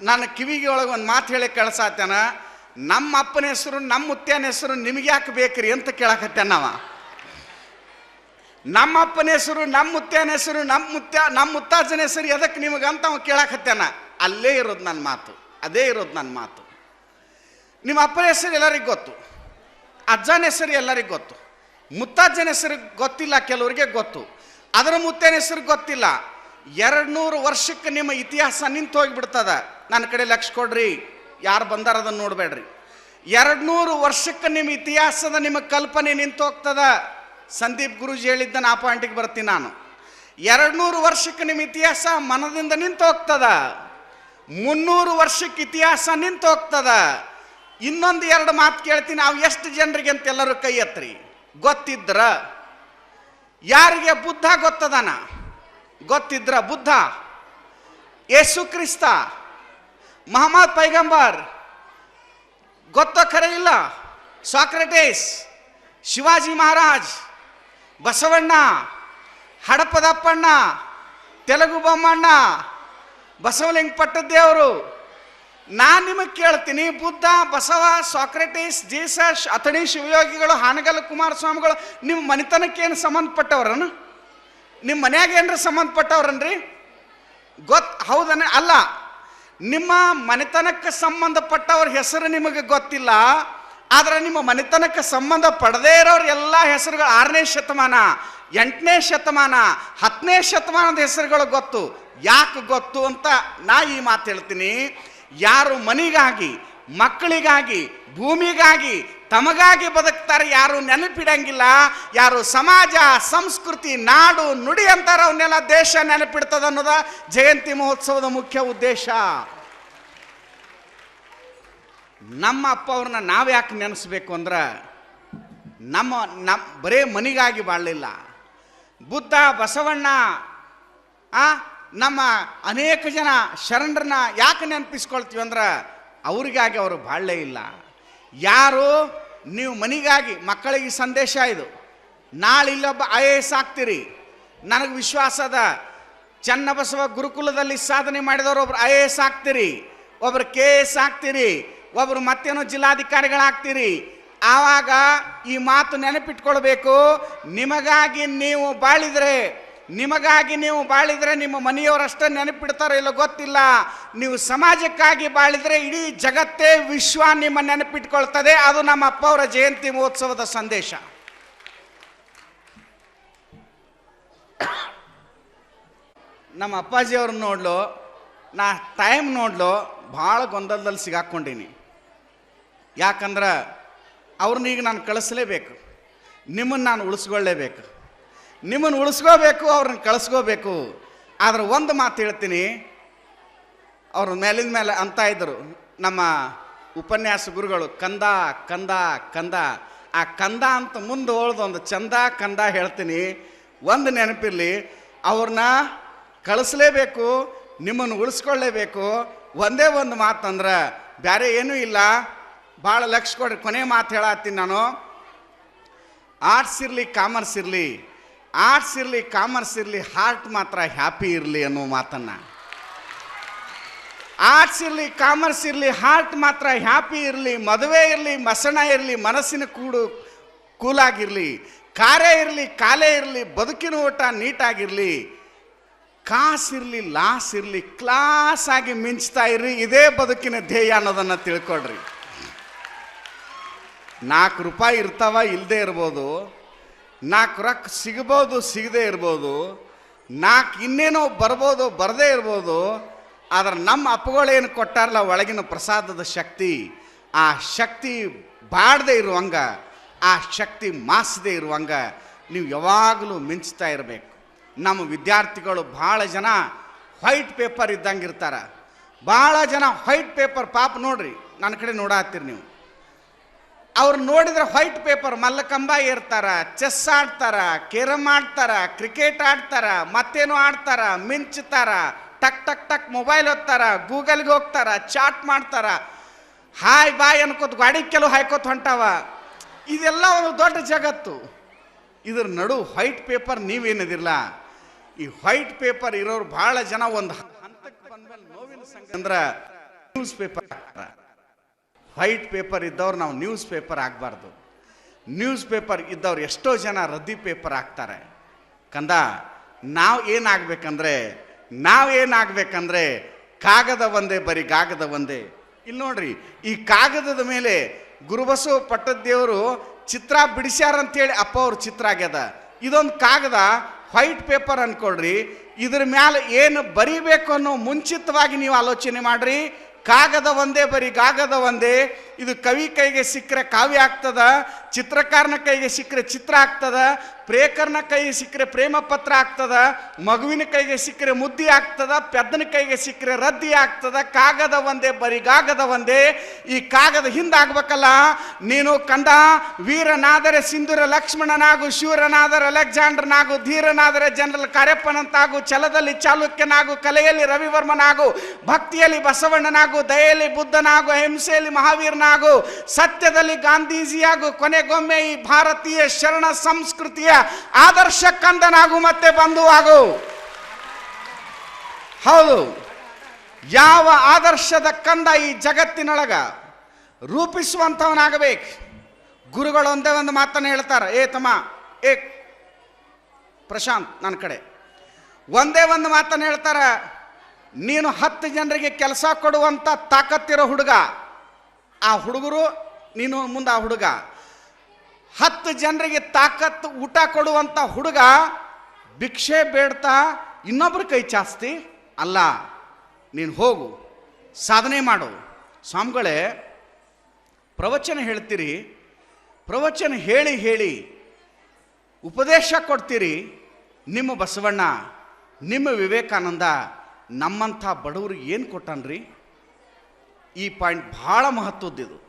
ನನ್ನ ಕಿವಿಗೆ ಒಳಗೆ ಒಂದು ಮಾತು ಹೇಳಿ ಕಳ್ಸಾತ್ಯಾನ ನಮ್ಮ ಅಪ್ಪನ ಹೆಸರು, ನಮ್ಮ ಮುತ್ಯನ ಹೆಸರು ನಿಮಗೆ ಯಾಕೆ ಬೇಕ್ರಿ ಅಂತ ಕೇಳಕತ್ಯಾನ ನಾವ. ನಮ್ಮ ಅಪ್ಪನ ಹೆಸರು, ನಮ್ಮ ಮುತ್ಯನ ಹೆಸರು, ನಮ್ಮ ಮುತ್ತ ನಮ್ಮ ಮುತ್ತಾಜನ ಹೆಸರು ಎದಕ್ಕೆ ನಿಮಗಂತ ಅವ ಕೇಳಕತ್ತೇನ. ಅಲ್ಲೇ ಇರೋದು ನನ್ನ ಮಾತು. ಅದೇ ಇರೋದು ನನ್ನ ಮಾತು. ನಿಮ್ಮ ಅಪ್ಪನ ಹೆಸರು ಎಲ್ಲರಿಗೂ ಗೊತ್ತು. ಅಜ್ಜನ ಹೆಸರು ಎಲ್ಲರಿಗೂ ಗೊತ್ತು. ಮುತ್ತಜ್ಜನ ಹೆಸರು ಗೊತ್ತಿಲ್ಲ, ಕೆಲವರಿಗೆ ಗೊತ್ತು. ಅದರ ಮುತ್ತನ ಹೆಸರು ಗೊತ್ತಿಲ್ಲ. ಎರಡು ನೂರು ವರ್ಷಕ್ಕೆ ನಿಮ್ಮ ಇತಿಹಾಸ ನಿಂತು ಹೋಗಿಬಿಡ್ತದ. ನನ್ನ ಕಡೆ ಲಕ್ಷ ಕೊಡ್ರಿ, ಯಾರು ಬಂದಾರ ಅದನ್ನು ನೋಡಬೇಡ್ರಿ. ಎರಡು ನೂರು ವರ್ಷಕ್ಕೆ ನಿಮ್ಮ ಇತಿಹಾಸದ ನಿಮ್ಮ ಕಲ್ಪನೆ ನಿಂತು ಹೋಗ್ತದ. ಸಂದೀಪ್ ಗುರುಜಿ ಹೇಳಿದ್ದ ಆ ಪಾಯಿಂಟಿಗೆ ಬರ್ತೀನಿ ನಾನು. ಎರಡು ನೂರು ವರ್ಷಕ್ಕೆ ನಿಮ್ಮ ಇತಿಹಾಸ ಮನದಿಂದ ನಿಂತು ಹೋಗ್ತದ. ಮುನ್ನೂರು ವರ್ಷಕ್ಕೆ ಇತಿಹಾಸ ನಿಂತು ಹೋಗ್ತದ. ಇನ್ನೊಂದು ಎರಡು ಮಾತು ಕೇಳ್ತೀನಿ. ನಾವು ಎಷ್ಟು ಜನರಿಗೆ ಅಂತ ಎಲ್ಲರೂ ಕೈ ಎತ್ತರಿ ಗೊತ್ತಿದ್ರ? ಯಾರಿಗೆ ಬುದ್ಧ ಗೊತ್ತದನ? ಗೊತ್ತಿದ್ರ ಬುದ್ಧ? ಯೇಸು ಕ್ರಿಸ್ತ? ಮಹಮ್ಮದ್ ಪೈಗಂಬರ್? ಗೊತ್ತೋ ಖರೆ ಇಲ್ಲ? ಸಾಕ್ರೆಟೇಸ್? ಶಿವಾಜಿ ಮಹಾರಾಜ್? ಬಸವಣ್ಣ? ಹಡಪದಪ್ಪಣ್ಣ? ತೆಲುಗು ಬೊಮ್ಮಣ್ಣ? ಬಸವಲಿಂಗ ಪಟ್ಟದ್ದೇವರು ನಾನು ನಿಮಗೆ ಕೇಳ್ತೀನಿ, ಬುದ್ಧ, ಬಸವ, ಸಾಕ್ರೆಟಿಸ್, ಜೀಸಸ್, ಅಥಣಿ ಶಿವಯೋಗಿಗಳು, ಹಾನಗಲ್ ಕುಮಾರಸ್ವಾಮಿಗಳು ನಿಮ್ಮ ಮನೆತನಕ್ಕೆ ಏನು ಸಂಬಂಧಪಟ್ಟವ್ರನು ನಿಮ್ಮ ಮನ್ಯಾಗ ಏನ್ರ ಸಂಬಂಧಪಟ್ಟವ್ರನ್ರಿ? ಗೊತ್, ಹೌದನ, ಅಲ್ಲ, ನಿಮ್ಮ ಮನೆತನಕ್ಕೆ ಸಂಬಂಧಪಟ್ಟವ್ರ ಹೆಸರು ನಿಮಗೆ ಗೊತ್ತಿಲ್ಲ, ಆದರೆ ನಿಮ್ಮ ಮನೆತನಕ್ಕೆ ಸಂಬಂಧ ಪಡದೇ ಇರೋರು ಎಲ್ಲ ಹೆಸರುಗಳು ಆರನೇ ಶತಮಾನ, ಎಂಟನೇ ಶತಮಾನ, ಹತ್ತನೇ ಶತಮಾನದ ಹೆಸರುಗಳು ಗೊತ್ತು. ಯಾಕೆ ಗೊತ್ತು ಅಂತ ನಾ ಈ ಮಾತು ಹೇಳ್ತೀನಿ. ಯಾರು ಮನಿಗಾಗಿ, ಮಕ್ಕಳಿಗಾಗಿ, ಭೂಮಿಗಾಗಿ, ತಮಗಾಗಿ ಬದುಕ್ತಾರೆ ಯಾರು ನೆನಪಿಡಂಗಿಲ್ಲ. ಯಾರು ಸಮಾಜ, ಸಂಸ್ಕೃತಿ, ನಾಡು, ನುಡಿ ಅಂತಾರೆ ಅವನ್ನೆಲ್ಲ ದೇಶ ನೆನಪಿಡ್ತದ ಅನ್ನೋದ ಜಯಂತಿ ಮಹೋತ್ಸವದ ಮುಖ್ಯ ಉದ್ದೇಶ. ನಮ್ಮ ಅಪ್ಪ ಅವ್ರನ್ನ ನಾವು ಯಾಕೆ ನೆನೆಸ್ಬೇಕು ಅಂದ್ರೆ, ನಮ್ಮ ನಮ್ಮ ಬರೇ ಮನಿಗಾಗಿ ಬಾಳಲಿಲ್ಲ. ಬುದ್ಧ, ಬಸವಣ್ಣ, ಆ ನಮ್ಮ ಅನೇಕ ಜನ ಶರಣರನ್ನ ಯಾಕೆ ನೆನಪಿಸ್ಕೊಳ್ತೀವಿ ಅಂದ್ರೆ ಅವ್ರಿಗಾಗಿ ಅವರು ಬಾಳಲೇ ಇಲ್ಲ. ಯಾರು ನೀವು ಮನಿಗಾಗಿ ಮಕ್ಕಳಿಗೆ ಸಂದೇಶ ಇದು, ನಾಳೆ ಇಲ್ಲೊಬ್ಬ ಐ ಎ ಎಸ್ ಆಗ್ತೀರಿ. ನನಗೆ ವಿಶ್ವಾಸ ಅದ, ಚನ್ನಬಸವ ಗುರುಕುಲದಲ್ಲಿ ಸಾಧನೆ ಮಾಡಿದವರು ಒಬ್ರು ಐ ಎ ಎಸ್ ಆಗ್ತೀರಿ, ಒಬ್ರು ಕೆ ಎಸ್ ಆಗ್ತೀರಿ, ಒಬ್ರು ಮತ್ತೇನೋ ಜಿಲ್ಲಾಧಿಕಾರಿಗಳಾಗ್ತೀರಿ. ಆವಾಗ ಈ ಮಾತು ನೆನಪಿಟ್ಕೊಳ್ಬೇಕು, ನಿಮಗಾಗಿ ನೀವು ಬಾಳಿದ್ರೆ ನಿಮಗಾಗಿ ನೀವು ಬಾಳಿದ್ರೆ ನಿಮ್ಮ ಮನೆಯವರಷ್ಟೇ ನೆನಪಿಡ್ತಾರೋ ಇಲ್ಲ ಗೊತ್ತಿಲ್ಲ. ನೀವು ಸಮಾಜಕ್ಕಾಗಿ ಬಾಳಿದ್ರೆ ಇಡೀ ಜಗತ್ತೇ ವಿಶ್ವ ನಿಮ್ಮ ನೆನಪಿಟ್ಕೊಳ್ತದೆ. ಅದು ನಮ್ಮ ಅಪ್ಪ ಅವರ ಜಯಂತಿ ಮಹೋತ್ಸವದ ಸಂದೇಶ. ನಮ್ಮ ಅಪ್ಪಾಜಿ ಅವ್ರನ್ನ ನೋಡ್ಲು, ನಾ ಟೈಮ್ ನೋಡ್ಲು, ಭಾಳ ಗೊಂದಲದಲ್ಲಿ ಸಿಗಾಕೊಂಡೀನಿ. ಯಾಕಂದ್ರೆ ಅವ್ರನ್ನ ಈಗ ನಾನು ಕಳಿಸ್ಲೇಬೇಕು. ನಿಮ್ಮನ್ನು ನಾನು ಉಳಿಸ್ಕೊಳ್ಳೇಬೇಕು. ನಿಮ್ಮನ್ನು ಉಳಿಸ್ಕೋಬೇಕು, ಅವ್ರನ್ನ ಕಳಿಸ್ಕೋಬೇಕು. ಆದ್ರೆ ಒಂದು ಮಾತು ಹೇಳ್ತೀನಿ. ಅವ್ರ ಮೇಲಿನ ಮೇಲೆ ಅಂತ ಇದ್ದರು ನಮ್ಮ ಉಪನ್ಯಾಸ ಗುರುಗಳು, ಕಂದ ಕಂದ ಕಂದ. ಆ ಕಂದ ಅಂತ ಮುಂದೆ ಹೋಳ್ದು ಒಂದು ಚಂದ ಕಂದ ಹೇಳ್ತೀನಿ. ಒಂದು ನೆನಪಿರಲಿ, ಅವ್ರನ್ನ ಕಳಿಸ್ಲೇಬೇಕು, ನಿಮ್ಮನ್ನು ಉಳಿಸ್ಕೊಳ್ಳೇಬೇಕು. ಒಂದೇ ಒಂದು ಮಾತಂದ್ರೆ ಬೇರೆ ಏನೂ ಇಲ್ಲ. ಭಾಳ ಲಕ್ಷ ಕೊಡ್ರಿ, ಕೊನೆ ಮಾತು ಹೇಳತ್ತೀನಿ ನಾನು. ಆರ್ಟ್ಸ್ ಇರಲಿ ಕಾಮರ್ಸ್ ಇರಲಿ ಆರ್ಟ್ಸ್ ಇರಲಿ ಕಾಮರ್ಸ್ ಇರಲಿ ಹಾರ್ಟ್ ಮಾತ್ರ ಹ್ಯಾಪಿ ಇರಲಿ ಅನ್ನೋ ಮಾತನ್ನು. ಆರ್ಟ್ಸ್ ಇರಲಿ ಕಾಮರ್ಸ್ ಇರಲಿ ಹಾರ್ಟ್ ಮಾತ್ರ ಹ್ಯಾಪಿ ಇರಲಿ, ಮದುವೆ ಇರಲಿ, ಮಸಣ ಇರಲಿ, ಮನಸ್ಸಿನ ಕೂಡು ಕೂಲಾಗಿರಲಿ, ಕಾರ್ಯ ಇರಲಿ, ಕಾಲೇ ಇರಲಿ, ಬದುಕಿನ ಊಟ ನೀಟಾಗಿರಲಿ ಕಾಸಿರಲಿ ಲಾಸ್ ಇರಲಿ ಕ್ಲಾಸ್ ಆಗಿ ಮಿಂಚ್ತಾ ಇರ್ರಿ, ಇದೇ ಬದುಕಿನ ಧ್ಯೇಯ ಅನ್ನೋದನ್ನು ತಿಳ್ಕೊಳ್ರಿ. ನಾಲ್ಕು ರೂಪಾಯಿ ಇರ್ತಾವ ಇಲ್ಲದೆ ಇರ್ಬೋದು. ನಾಲ್ಕು ರೊಕ್ಕ ಸಿಗ್ಬೋದು, ಸಿಗದೇ ಇರ್ಬೋದು. ನಾಲ್ಕು ಇನ್ನೇನೋ ಬರ್ಬೋದು, ಬರದೇ ಇರ್ಬೋದು. ಆದ್ರೆ ನಮ್ಮ ಅಪ್ಪಗಳೇನು ಕೊಟ್ಟಾರಲ್ಲ ಒಳಗಿನ ಪ್ರಸಾದದ ಶಕ್ತಿ? ಆ ಶಕ್ತಿ ಬಾಡದೆ ಇರುವಂಗ, ಆ ಶಕ್ತಿ ಮಾಸದೇ ಇರುವಂಗ ನೀವು ಯಾವಾಗಲೂ ಮಿಂಚ್ತಾ ಇರಬೇಕು. ನಮ್ಮ ವಿದ್ಯಾರ್ಥಿಗಳು ಭಾಳ ಜನ ವೈಟ್ ಪೇಪರ್ ಇದ್ದಂಗೆ ಇರ್ತಾರೆ. ಭಾಳ ಜನ ವೈಟ್ ಪೇಪರ್ ಪಾಪ ನೋಡ್ರಿ, ನನ್ನ ಕಡೆ ನೋಡಾತ್ತೀರಿ ನೀವು. ಅವ್ರು ನೋಡಿದ್ರೆ ವೈಟ್ ಪೇಪರ್ ಮಲ್ಲಕಂಬ ಏರ್ತಾರ ಚೆಸ್ ಆಡ್ತಾರ ಕೇರಮ್ ಆಡ್ತಾರ ಕ್ರಿಕೆಟ್ ಆಡ್ತಾರ, ಮತ್ತೇನೋ ಆಡ್ತಾರ, ಮಿಂಚ್ತಾರ, ಟಕ್ ಟಕ್ ಟಕ್ ಮೊಬೈಲ್ ಓದ್ತಾರ ಗೂಗಲ್ಗೆ ಹೋಗ್ತಾರ ಚಾಟ್ ಮಾಡ್ತಾರ. ಹಾಯ್ ಬಾಯ್ ಅನ್ಕೋತ ಗಾಡಿ ಕೆಲವು ಹಾಯ್ಕೋತ ಹೊಂಟಾವ. ಇದೆಲ್ಲ ಒಂದು ದೊಡ್ಡ ಜಗತ್ತು. ಇದ್ರ ನಡು ವೈಟ್ ಪೇಪರ್ ನೀವೇನಿದಿರಲ್ಲ ಈ ವೈಟ್ ಪೇಪರ್ ಇರೋರು ಬಹಳ ಜನ ಒಂದು ಹಂತಕ್ಕೆ ಬಂದ್ಮೇಲೆ ನೋವಿನ ಸಂಗ ಅಂದ್ರೆ ನ್ಯೂಸ್ ಪೇಪರ್ ವೈಟ್ ಪೇಪರ್ ಇದ್ದವ್ರು ನಾವು ನ್ಯೂಸ್ ಪೇಪರ್ ಆಗಬಾರ್ದು. ನ್ಯೂಸ್ ಪೇಪರ್ ಇದ್ದವ್ರು ಎಷ್ಟೋ ಜನ ರದ್ದಿ ಪೇಪರ್ ಆಗ್ತಾರೆ ಕಂದ, ನಾವು ಏನಾಗಬೇಕಂದ್ರೆ ನಾವು ಏನಾಗಬೇಕಂದ್ರೆ, ಕಾಗದ ಒಂದೇ ಬರೀ ಕಾಗದ ಒಂದೇ. ಇಲ್ಲಿ ನೋಡ್ರಿ, ಈ ಕಾಗದದ ಮೇಲೆ ಗುರುಬಸವ ಪಟ್ಟದ್ದೇವರು ಚಿತ್ರ ಬಿಡಿಸ್ಯಾರಂತೇಳಿ ಅಪ್ಪ ಅವ್ರ ಚಿತ್ರ ಆಗ್ಯದ. ಇದೊಂದು ಕಾಗದ ವೈಟ್ ಪೇಪರ್ ಅನ್ಕೊಳ್ರಿ, ಇದ್ರ ಮ್ಯಾಲೆ ಏನು ಬರಿಬೇಕು ಅನ್ನೋ ಮುಂಚಿತವಾಗಿ ನೀವು ಆಲೋಚನೆ ಮಾಡ್ರಿ ಕಾಗದ ಒಂದೇ ಬರೀ ಕಾಗದ ಒಂದೇ ಇದು ಕವಿ ಕೈಗೆ ಸಿಕ್ಕರೆ ಕಾವ್ಯ ಆಗ್ತದ ಚಿತ್ರಕಾರನ ಕೈಗೆ ಸಿಕ್ಕರೆ ಚಿತ್ರ ಆಗ್ತದ, ಪ್ರೇಕರ್ನ ಕೈಗೆ ಸಿಕ್ಕರೆ ಪ್ರೇಮ ಪತ್ರ ಆಗ್ತದ, ಮಗುವಿನ ಕೈಗೆ ಸಿಕ್ಕರೆ ಮುದ್ದಿ ಆಗ್ತದ, ಪೆದ್ದನ ಕೈಗೆ ಸಿಕ್ಕರೆ ರದ್ದಿ ಆಗ್ತದ, ಕಾಗದ ಒಂದೇ ಬರಿಗಾಗದ ಒಂದೇ, ಈ ಕಾಗದ ಹಿಂದಾಗ್ಬೇಕಲ್ಲ? ನೀನು ಕಂದ ವೀರನಾದರೆ ಸಿಂಧುರ ಲಕ್ಷ್ಮಣನಾಗು, ಶೂರನಾದರೆ ಅಲೆಕ್ಸಾಂಡರ್ನಾಗು, ಧೀರನಾದರೆ ಜನರಲ್ ಕಾರ್ಯಪ್ಪನಂತಾಗು ಛಲದಲ್ಲಿ ಚಾಲುಕ್ಯನಾಗು, ಕಲೆಯಲ್ಲಿ ರವಿವರ್ಮನಾಗು, ಭಕ್ತಿಯಲ್ಲಿ ಬಸವಣ್ಣನಾಗು, ದಯೆಯಲ್ಲಿ ಬುದ್ಧನಾಗು, ಅಹಿಂಸೆಯಲ್ಲಿ ಮಹಾವೀರನಾಗು, ಸತ್ಯದಲ್ಲಿ ಗಾಂಧೀಜಿಯಾಗು ಕೊನೆಗೊಮ್ಮೆ ಈ ಭಾರತೀಯ ಶರಣ ಸಂಸ್ಕೃತಿಯ ಆದರ್ಶ ಕಂದನಾಗು ಮತ್ತೆ ಬಂಧುವಾಗು ಹೌದು, ಯಾವ ಆದರ್ಶದ ಕಂದ ಈ ಜಗತ್ತಿನೊಳಗ ರೂಪಿಸುವಂಥವನಾಗಬೇಕು? ಗುರುಗಳು ಒಂದೇ ಒಂದು ಮಾತನ್ನು ಹೇಳ್ತಾರೆ, ಏ ತಮ್ಮ, ಏ ಪ್ರಶಾಂತ್, ನನ್ನ ಕಡೆ. ಒಂದೇ ಒಂದು ಮಾತನ್ನು ಹೇಳ್ತಾರ, ನೀನು ಹತ್ತು ಜನರಿಗೆ ಕೆಲಸ ಕೊಡುವಂಥ ತಾಕತ್ತಿರೋ ಹುಡುಗ. ಆ ಹುಡುಗರು, ನೀನು ಮುಂದೆ ಆ ಹುಡುಗ. ಹತ್ತು ಜನರಿಗೆ ತಾಕತ್ತು ಊಟ ಕೊಡುವಂಥ ಹುಡುಗ ಭಿಕ್ಷೆ ಬೇಡ್ತಾ ಇನ್ನೊಬ್ರ ಕೈ ಚಾಸ್ತಿ? ಅಲ್ಲ, ನೀನು ಹೋಗು, ಸಾಧನೆ ಮಾಡು. ಸ್ವಾಮಿಗಳೇ, ಪ್ರವಚನ ಹೇಳ್ತೀರಿ, ಪ್ರವಚನ ಹೇಳಿ ಹೇಳಿ ಉಪದೇಶ ಕೊಡ್ತೀರಿ ನಿಮ್ಮ ಬಸವಣ್ಣ, ನಿಮ್ಮ ವಿವೇಕಾನಂದ, ನಮ್ಮಂಥ ಬಡವ್ರಿಗೆ ಏನು ಕೊಟ್ಟನ್ರಿ? ಈ ಪಾಯಿಂಟ್ ಭಾಳ ಮಹತ್ವದ್ದಿದು.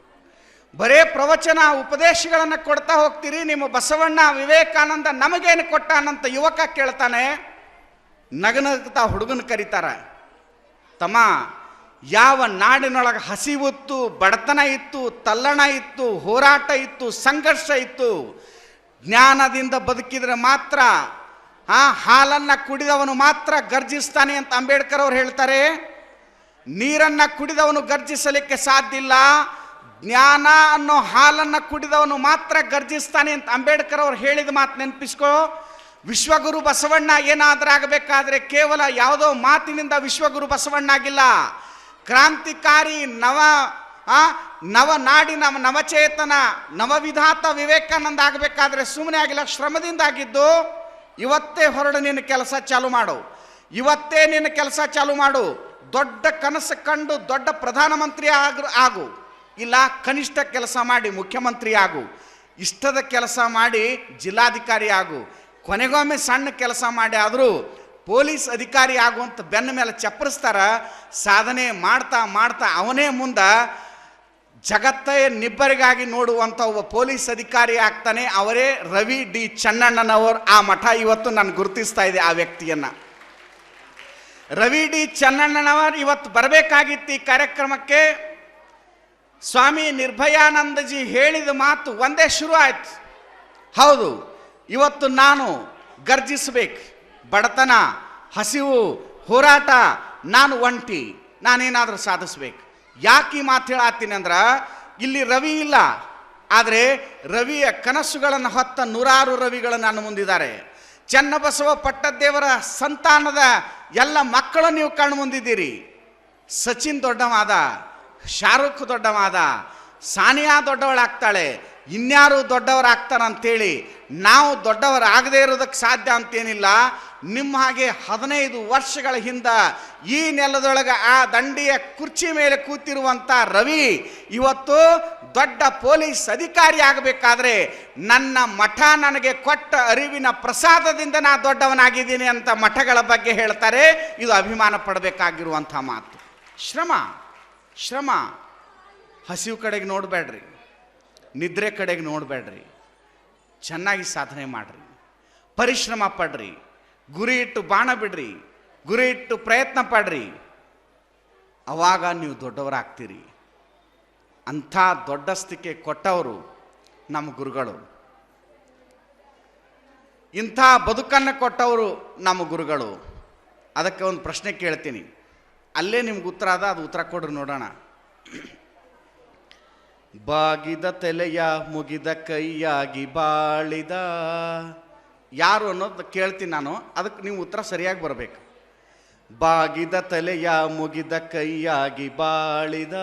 ಬರೇ ಪ್ರವಚನ, ಉಪದೇಶಗಳನ್ನು ಕೊಡ್ತಾ ಹೋಗ್ತೀರಿ. ನಿಮ್ಮ ಬಸವಣ್ಣ ವಿವೇಕಾನಂದ ನಮಗೇನು ಕೊಟ್ಟಾನಂತ ಯುವಕ ಕೇಳ್ತಾನೆ. ನಗನಗ್ತಾ ಹುಡುಗನ ಕರೀತಾರ, ತಮ್ಮ, ಯಾವ ನಾಡಿನೊಳಗೆ ಹಸಿವಿತ್ತು ಬಡತನ ಇತ್ತು, ತಲ್ಲಣ ಇತ್ತು, ಹೋರಾಟ ಇತ್ತು, ಸಂಘರ್ಷ ಇತ್ತು, ಜ್ಞಾನದಿಂದ ಬದುಕಿದ್ರೆ ಮಾತ್ರ, ಆ, ಹಾಲನ್ನು ಕುಡಿದವನು ಮಾತ್ರ ಗರ್ಜಿಸ್ತಾನೆ ಅಂತ ಅಂಬೇಡ್ಕರ್ ಅವ್ರು ಹೇಳ್ತಾರೆ. ನೀರನ್ನು ಕುಡಿದವನು ಗರ್ಜಿಸಲಿಕ್ಕೆ ಸಾಧ್ಯ ಇಲ್ಲ. ಜ್ಞಾನ ಅನ್ನೋ ಹಾಲನ್ನು ಕುಡಿದವನು ಮಾತ್ರ ಗರ್ಜಿಸ್ತಾನೆ ಅಂತ ಅಂಬೇಡ್ಕರ್ ಅವ್ರು ಹೇಳಿದ ಮಾತು ನೆನಪಿಸ್ಕೋ. ವಿಶ್ವಗುರು ಬಸವಣ್ಣ ಏನಾದರೂ ಆಗಬೇಕಾದ್ರೆ ಕೇವಲ ಯಾವುದೋ ಮಾತಿನಿಂದ ವಿಶ್ವಗುರು ಬಸವಣ್ಣ ಆಗಿಲ್ಲ ಕ್ರಾಂತಿಕಾರಿ ನವ ನವನಾಡಿನ ನವ ನಾಡಿನ ನವಚೇತನ, ನವವಿಧಾತ ವಿವೇಕಾನಂದ ಆಗಬೇಕಾದ್ರೆ ಸುಮ್ಮನೆ ಆಗಿಲ್ಲ, ಶ್ರಮದಿಂದ ಆಗಿದ್ದು ಇವತ್ತೇ ಹೊರಡು ನಿನ್ನ ಕೆಲಸ ಚಾಲು ಮಾಡು. ಇವತ್ತೇ ನಿನ್ನ ಕೆಲಸ ಚಾಲು ಮಾಡು. ದೊಡ್ಡ ಕನಸು ಕಂಡು ದೊಡ್ಡ ಪ್ರಧಾನಮಂತ್ರಿ ಆಗ ಆಗು. ಇಲ್ಲ, ಕನಿಷ್ಠ ಕೆಲಸ ಮಾಡಿ ಮುಖ್ಯಮಂತ್ರಿ ಆಗು. ಇಷ್ಟದ ಕೆಲಸ ಮಾಡಿ ಜಿಲ್ಲಾಧಿಕಾರಿ ಆಗು. ಕೊನೆಗೊಮ್ಮೆ ಸಣ್ಣ ಕೆಲಸ ಮಾಡಿ ಆದರೂ ಪೊಲೀಸ್ ಅಧಿಕಾರಿ ಆಗುವಂತ ಬೆನ್ನ ಮೇಲೆ ಚಪ್ಪರಿಸ್ತಾರ. ಸಾಧನೆ ಮಾಡ್ತಾ ಮಾಡ್ತಾ ಅವನೇ ಮುಂದ ಜಗತ್ತೇ ನಿಬ್ಬರಿಗಾಗಿ ನೋಡುವಂಥ ಒಬ್ಬ ಪೊಲೀಸ್ ಅಧಿಕಾರಿ ಆಗ್ತಾನೆ. ಅವರೇ ರವಿ ಡಿ ಚನ್ನಣ್ಣನವರು. ಆ ಮಠ ಇವತ್ತು ನಾನು ಗುರುತಿಸ್ತಾ ಇದೆ ಆ ವ್ಯಕ್ತಿಯನ್ನ. ರವಿ ಡಿ ಚನ್ನಣ್ಣನವರು ಇವತ್ತು ಬರಬೇಕಾಗಿತ್ತು ಈ ಕಾರ್ಯಕ್ರಮಕ್ಕೆ. ಸ್ವಾಮಿ ನಿರ್ಭಯಾನಂದಜಿ ಹೇಳಿದ ಮಾತು ಒಂದೇ ಶುರು ಆಯ್ತು. ಹೌದು, ಇವತ್ತು ನಾನು ಗರ್ಜಿಸಬೇಕು. ಬಡತನ, ಹಸಿವು, ಹೋರಾಟ, ನಾನು ಒಂಟಿ, ನಾನೇನಾದರೂ ಸಾಧಿಸ್ಬೇಕು. ಯಾಕೆ ಈ ಮಾತು ಹೇಳತ್ತೀನಿ ಅಂದ್ರೆ, ಇಲ್ಲಿ ರವಿ ಇಲ್ಲ. ಆದರೆ ರವಿಯ ಕನಸುಗಳನ್ನು ಹೊತ್ತ ನೂರಾರು ರವಿಗಳು ನಾನು ಮುಂದಿದ್ದಾರೆ. ಚನ್ನಬಸವ ಪಟ್ಟದೇವರ ಸಂತಾನದ ಎಲ್ಲ ಮಕ್ಕಳು ನೀವು ಕಣ್ಮುಂದಿದ್ದೀರಿ ಸಚಿನ್ ದೊಡ್ಡವಾದ ಶಾರುಖ್ ದೊಡ್ಡವಾದ, ಸಾನಿಯಾ ದೊಡ್ಡವಳಾಗ್ತಾಳೆ, ಇನ್ಯಾರು ದೊಡ್ಡವರಾಗ್ತಾರಂತೇಳಿ, ನಾವು ದೊಡ್ಡವರಾಗದೇ ಇರೋದಕ್ಕೆ ಸಾಧ್ಯ ಅಂತೇನಿಲ್ಲ. ನಿಮ್ಮ ಹಾಗೆ ಹದಿನೈದು ವರ್ಷಗಳ ಹಿಂದೆ ಈ ನೆಲದೊಳಗೆ ಆ ದಂಡಿಯ ಕುರ್ಚಿ ಮೇಲೆ ಕೂತಿರುವಂಥ ರವಿ ಇವತ್ತು ದೊಡ್ಡ ಪೊಲೀಸ್ ಅಧಿಕಾರಿ ಆಗಬೇಕಾದ್ರೆ ನನ್ನ ಮಠ ನನಗೆ ಕೊಟ್ಟ ಅರಿವಿನ ಪ್ರಸಾದದಿಂದ ನಾ ದೊಡ್ಡವನಾಗಿದ್ದೀನಿ ಅಂತ ಮಠಗಳ ಬಗ್ಗೆ ಹೇಳ್ತಾರೆ. ಇದು ಅಭಿಮಾನ ಪಡಬೇಕಾಗಿರುವಂಥ ಮಾತು. ಶ್ರಮ. ಶ್ರಮ. ಹಸಿವು ಕಡೆಗೆ ನೋಡಬೇಡ್ರಿ, ನಿದ್ರೆ ಕಡೆಗೆ ನೋಡಬೇಡ್ರಿ, ಚೆನ್ನಾಗಿ ಸಾಧನೆ ಮಾಡ್ರಿ. ಪರಿಶ್ರಮ ಪಡ್ರಿ, ಗುರಿ ಇಟ್ಟು ಬಾಣ ಬಿಡ್ರಿ, ಗುರಿ ಇಟ್ಟು ಪ್ರಯತ್ನ ಪಡ್ರಿ. ಅವಾಗ ನೀವು ದೊಡ್ಡವರಾಗ್ತೀರಿ. ಅಂಥ ದೊಡ್ಡಸ್ತಿಕೆ ಕೊಟ್ಟವರು ನಮ್ಮ ಗುರುಗಳು. ಇಂಥ ಬದುಕನ್ನು ಕೊಟ್ಟವರು ನಮ್ಮ ಗುರುಗಳು. ಅದಕ್ಕೆ ಒಂದು ಪ್ರಶ್ನೆ ಕೇಳ್ತೀನಿ. ಅಲ್ಲೇ ನಿಮ್ಗೆ ಉತ್ತರ ಅದ, ಅದು ಉತ್ತರ ಕೊಡ್ರಿ ನೋಡೋಣ. ಬಾಗಿದ ತಲೆಯ ಮುಗಿದ ಕೈಯಾಗಿ ಬಾಳಿದ. ಯಾರು ಅನ್ನೋದು ಕೇಳ್ತೀನಿ ನಾನು, ಅದಕ್ಕೆ ನೀವು ಉತ್ತರ ಸರಿಯಾಗಿ ಬರಬೇಕು. ಬಾಗಿದ ತಲೆಯ ಮುಗಿದ ಕೈಯಾಗಿ ಬಾಳಿದ.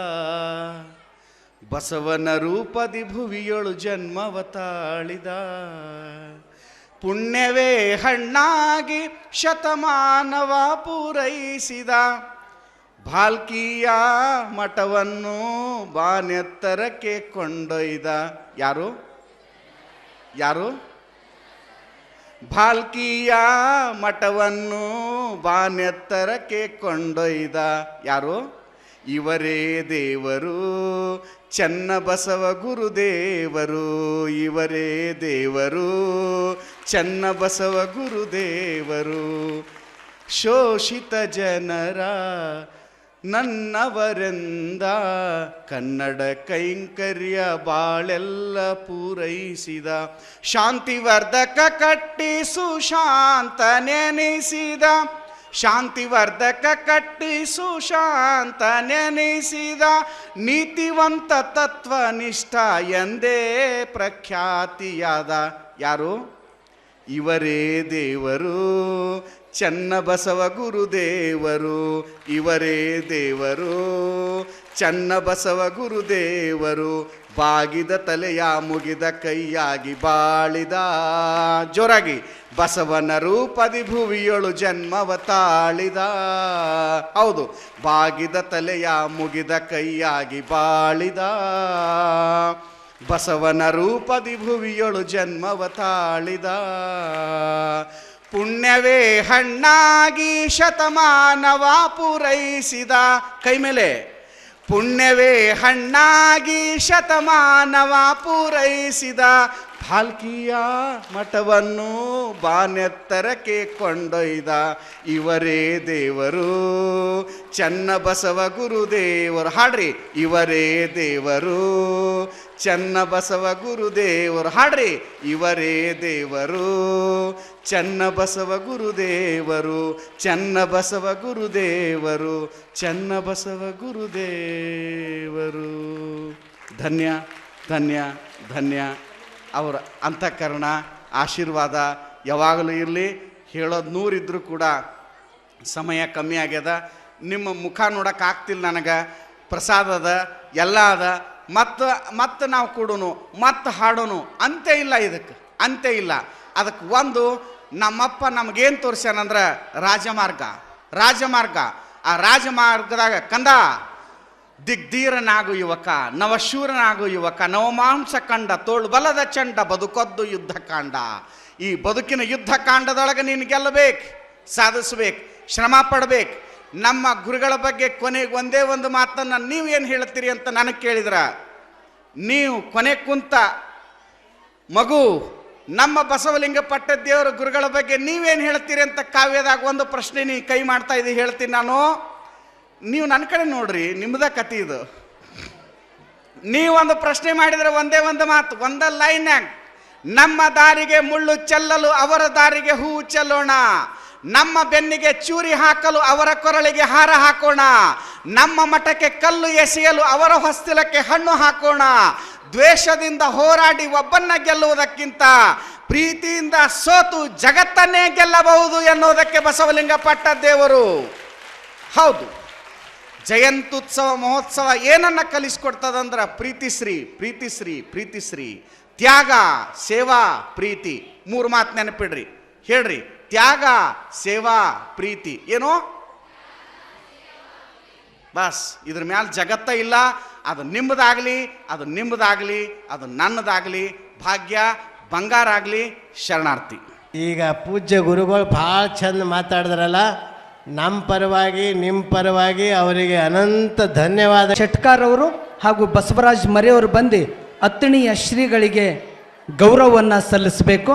ಬಸವನ ರೂಪದಿ ಭುವಿಯೊಳು ಜನ್ಮವ ತಾಳಿದ. ಪುಣ್ಯವೇ ಹಣ್ಣಾಗಿ ಶತಮಾನವ ಪೂರೈಸಿದ. ಭಾಲ್ಕಿಯ ಮಠವನ್ನು ಬಾನೆತ್ತರಕ್ಕೆ ಕೊಂಡೊಯ್ದ. ಯಾರು? ಯಾರು? ಭಾಲ್ಕಿಯ ಮಠವನ್ನು ಬಾನೆತ್ತರಕ್ಕೆ ಕೊಂಡೊಯ್ದ. ಯಾರು? ಇವರೇ ದೇವರು, ಚನ್ನಬಸವ ಗುರುದೇವರು. ಇವರೇ ದೇವರು, ಚನ್ನಬಸವ ಗುರುದೇವರು. ಶೋಷಿತ ಜನರ ನನ್ನವರೆಂದ ಕನ್ನಡ ಕೈಂಕರ್ಯ ಬಾಳೆಲ್ಲ ಪೂರೈಸಿದ. ಶಾಂತಿವರ್ಧಕ ಕಟ್ಟಿ ಸುಶಾಂತ ನೆನೆಸಿದ. ಶಾಂತಿವರ್ಧಕ ಕಟ್ಟಿ ಸುಶಾಂತ ನೆನೆಸಿದ. ನೀತಿವಂತ ತತ್ವನಿಷ್ಠ ಎಂದೇ ಪ್ರಖ್ಯಾತಿಯಾದ. ಯಾರು? ಇವರೇ ದೇವರು. ಚನ್ನಬಸವ ಗುರುದೇವರು, ಇವರೇ ದೇವರು. ಚನ್ನಬಸವ ಗುರುದೇವರು, ಬಾಗಿದ ತಲೆಯ ಮುಗಿದ ಕೈಯಾಗಿ ಬಾಳಿದ. ಜೊರಗಿ, ಬಸವನ ರೂಪದಿ ಭುವಿಯೊಳು ಜನ್ಮವ ತಾಳಿದ. ಹೌದು, ಬಾಗಿದ ತಲೆಯ ಮುಗಿದ ಕೈಯಾಗಿ ಬಾಳಿದ. ಬಸವನ ರೂಪದಿ ಭುವಿಯೊಳು ಜನ್ಮವ ತಾಳಿದ. ಪುಣ್ಯವೇ ಹಣ್ಣಾಗಿ ಶತಮಾನವ ಪೂರೈಸಿದ ಕೈ ಮೇಲೆ. ಪುಣ್ಯವೇ ಹಣ್ಣಾಗಿ ಶತಮಾನವ ಪೂರೈಸಿದ ಭಾಲ್ಕಿಯ ಮಠವನ್ನು ಬಾನೆತ್ತರಕ್ಕೆ ಕೊಂಡೊಯ್ದ ಇವರೇ ದೇವರು. ಚನ್ನಬಸವ ಗುರುದೇವರು, ಹಾಡ್ರಿ, ಇವರೇ ದೇವರು. ಚನ್ನಬಸವ ಗುರುದೇವರು ಹಾಡ್ರಿ. ಇವರೇ ದೇವರು. ಚನ್ನಬಸವ ಗುರುದೇವರು ಚನ್ನಬಸವ ಗುರುದೇವರು ಚನ್ನಬಸವ ಗುರುದೇವರು ಧನ್ಯ ಧನ್ಯ ಧನ್ಯ. ಅವರ ಅಂತಃಕರಣ, ಆಶೀರ್ವಾದ ಯಾವಾಗಲೂ ಇರಲಿ. ಹೇಳೋದು ನೂರಿದ್ರೂ ಕೂಡ ಸಮಯ ಕಮ್ಮಿ ಆಗ್ಯದ. ನಿಮ್ಮ ಮುಖ ನೋಡೋಕ್ಕಾಗ್ತಿಲ್ಲ ನನಗೆ. ಪ್ರಸಾದ ಅದ ಎಲ್ಲ ಅದ. ಮತ್ತು ಮತ್ತು ನಾವು ಕೊಡೋನು, ಮತ್ತು ಹಾಡೋನು, ಅಂತೆ ಇಲ್ಲ ಇದಕ್ಕೆ ಅಂತೆ ಇಲ್ಲ. ಅದಕ್ಕೆ ಒಂದು, ನಮ್ಮಪ್ಪ ನಮಗೇನು ತೋರಿಸ್ಯಾನಂದ್ರೆ ರಾಜಮಾರ್ಗ ರಾಜಮಾರ್ಗ. ಆ ರಾಜಮಾರ್ಗದಾಗ ಕಂದ, ದಿಗ್ಧೀರನಾಗು ಯುವಕ, ನವಶೂರನಾಗು ಯುವಕ, ನವಮಾಂಸ ಕಂಡ, ತೋಳು ಬಲದ ಚಂಡ, ಬದುಕದ್ದು ಯುದ್ಧ ಕಾಂಡ ಈ ಬದುಕಿನ ಯುದ್ಧ ಕಾಂಡದೊಳಗೆ ನೀನು ಗೆಲ್ಲಬೇಕು, ಸಾಧಿಸ್ಬೇಕು, ಶ್ರಮ ಪಡ್ಬೇಕು ನಮ್ಮ ಗುರುಗಳ ಬಗ್ಗೆ ಕೊನೆಗೆ ಒಂದೇ ಒಂದು ಮಾತನ್ನು ನೀವು ಏನು ಹೇಳ್ತೀರಿ ಅಂತ ನನಗೆ ಕೇಳಿದ್ರ. ನೀವು ಕೊನೆ ಕುಂತ ಮಗು, ನಮ್ಮ ಬಸವಲಿಂಗ ಪಟ್ಟದೇವರ ಗುರುಗಳ ಬಗ್ಗೆ ನೀವೇನು ಹೇಳ್ತೀರಿ ಅಂತ ಕಾವ್ಯದಾಗ ಒಂದು ಪ್ರಶ್ನೆ ನೀ ಕೈ ಮಾಡ್ತಾ ಇದ್ದೀನಿ ಹೇಳ್ತೀನಿ ನಾನು. ನೀವು ನನ್ನ ಕಡೆ ನೋಡ್ರಿ ನಿಮ್ಮದ ಕತಿ ಇದು. ನೀವೊಂದು ಪ್ರಶ್ನೆ ಮಾಡಿದ್ರೆ ಒಂದೇ ಒಂದು ಮಾತು, ಒಂದ ಲೈನ್ಯಾಗ, ನಮ್ಮ ದಾರಿಗೆ ಮುಳ್ಳು ಚೆಲ್ಲಲು ಅವರ ದಾರಿಗೆ ಹೂವು ಚೆಲ್ಲೋಣ. ನಮ್ಮ ಬೆನ್ನಿಗೆ ಚೂರಿ ಹಾಕಲು ಅವರ ಕೊರಳಿಗೆ ಹಾರ ಹಾಕೋಣ. ನಮ್ಮ ಮಠಕ್ಕೆ ಕಲ್ಲು ಎಸೆಯಲು ಅವರ ಹೊಸ್ತಿಲಕ್ಕೆ ಹಣ್ಣು ಹಾಕೋಣ. ದ್ವೇಷದಿಂದ ಹೋರಾಡಿ ಒಬ್ಬನ್ನ ಗೆಲ್ಲುವುದಕ್ಕಿಂತ ಪ್ರೀತಿಯಿಂದ ಸೋತು ಜಗತ್ತನ್ನೇ ಗೆಲ್ಲಬಹುದು ಎನ್ನುವುದಕ್ಕೆ ಬಸವಲಿಂಗ ದೇವರು ಹೌದು. ಜಯಂತ್ಯುತ್ಸವ, ಮಹೋತ್ಸವ ಏನನ್ನ ಕಲಿಸ್ಕೊಡ್ತದಂದ್ರ ಪ್ರೀತಿಶ್ರೀ ಪ್ರೀತಿಶ್ರೀ ಪ್ರೀತಿಶ್ರೀ ತ್ಯಾಗ, ಸೇವಾ, ಪ್ರೀತಿ ಮೂರು ಮಾತು ನೆನಪಿಡ್ರಿ. ಹೇಳ್ರಿ. ತ್ಯಾಗ ಸೇವಾ ಪ್ರೀತಿ ಏನು? ಬಸ್ ಇದ್ರ ಮ್ಯಾಲ ಜಗತ್ತ ಇಲ್ಲ ಅದು ನಿಮ್ಮದಾಗಲಿ ಅದು ನಿಮ್ಮದಾಗಲಿ ಅದು ನನ್ನದಾಗಲಿ ಭಾಗ್ಯ ಬಂಗಾರ ಆಗಲಿ ಶರಣಾರ್ಥಿ. ಈಗ ಪೂಜ್ಯ ಗುರುಗಳು ಭಾಳ ಚಂದ ಮಾತಾಡಿದ್ರಲ್ಲ ನಮ್ಮ ಪರವಾಗಿ ನಿಮ್ಮ ಪರವಾಗಿ ಅವರಿಗೆ ಅನಂತ ಧನ್ಯವಾದ. ಶೆಟ್ಕಾರ್ ಅವರು ಹಾಗೂ ಬಸವರಾಜ್ ಮರೆಯವರು ಬಂದು ಅತ್ತಣಿಯ ಶ್ರೀಗಳಿಗೆ ಗೌರವವನ್ನು ಸಲ್ಲಿಸಬೇಕು.